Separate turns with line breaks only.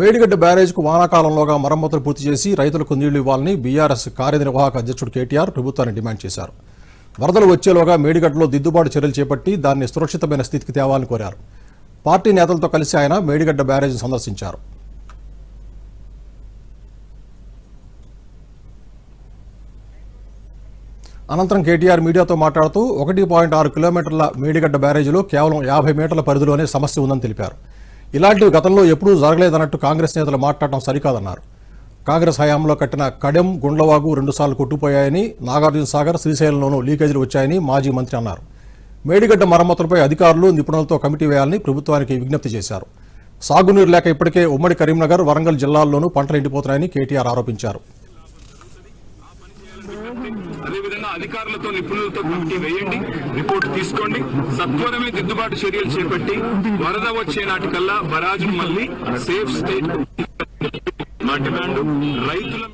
మేడిగడ్డ బ్యారేజ్కు వానాకాలంలోగా మరమ్మతులు పూర్తి చేసి రైతులకు నీళ్ళు ఇవ్వాలని బీఆర్ఎస్ కార్యనిర్వాహక అధ్యక్షుడు కేటీఆర్ ప్రభుత్వాన్ని డిమాండ్ చేశారు. వరదలు వచ్చేలోగా మేడిగడ్డలో దిద్దుబాటు చర్యలు చేపట్టి దాన్ని సురక్షితమైన స్థితికి తేవాలని కోరారు. పార్టీ నేతలతో కలిసి ఆయన మేడిగడ్డ బ్యారేజ్ను సందర్శించారు. అనంతరం కేటీఆర్ మీడియాతో మాట్లాడుతూ ఒకటి పాయింట్ ఆరు కిలోమీటర్ల మేడిగడ్డ బ్యారేజీలో కేవలం యాభై మీటర్ల పరిధిలోనే సమస్య ఉందని తెలిపారు. ఇలాంటివి గతంలో ఎప్పుడూ జరగలేదన్నట్టు కాంగ్రెస్ నేతలు మాట్లాడటం సరికాదన్నారు. కాంగ్రెస్ హయాంలో కట్టిన కడెం గుండ్లవాగు రెండుసార్లు కొట్టుపోయాయని నాగార్జున సాగర్ శ్రీశైలంలోనూ లీకేజీలు వచ్చాయని మాజీ మంత్రి అన్నారు. మేడిగడ్డ మరమ్మతులపై అధికారులు నిపుణులతో కమిటీ వేయాలని ప్రభుత్వానికి విజ్ఞప్తి చేశారు. సాగునీరు లేక ఇప్పటికే ఉమ్మడి కరీంనగర్ వరంగల్ జిల్లాల్లోనూ పంటలు ఎండిపోతున్నాయని కేటీఆర్ ఆరోపించారు.
అధికారులతో నిపుణులతో కమిటీ వేయండి రిపోర్ట్ తీసుకోండి సత్వరమే దిద్దుబాటు చర్యలు చేపట్టి వరద వచ్చే నాటికల్లా బరాజు మళ్ళీ సేఫ్ స్టేట్ మా డిమాండ్ రైతుల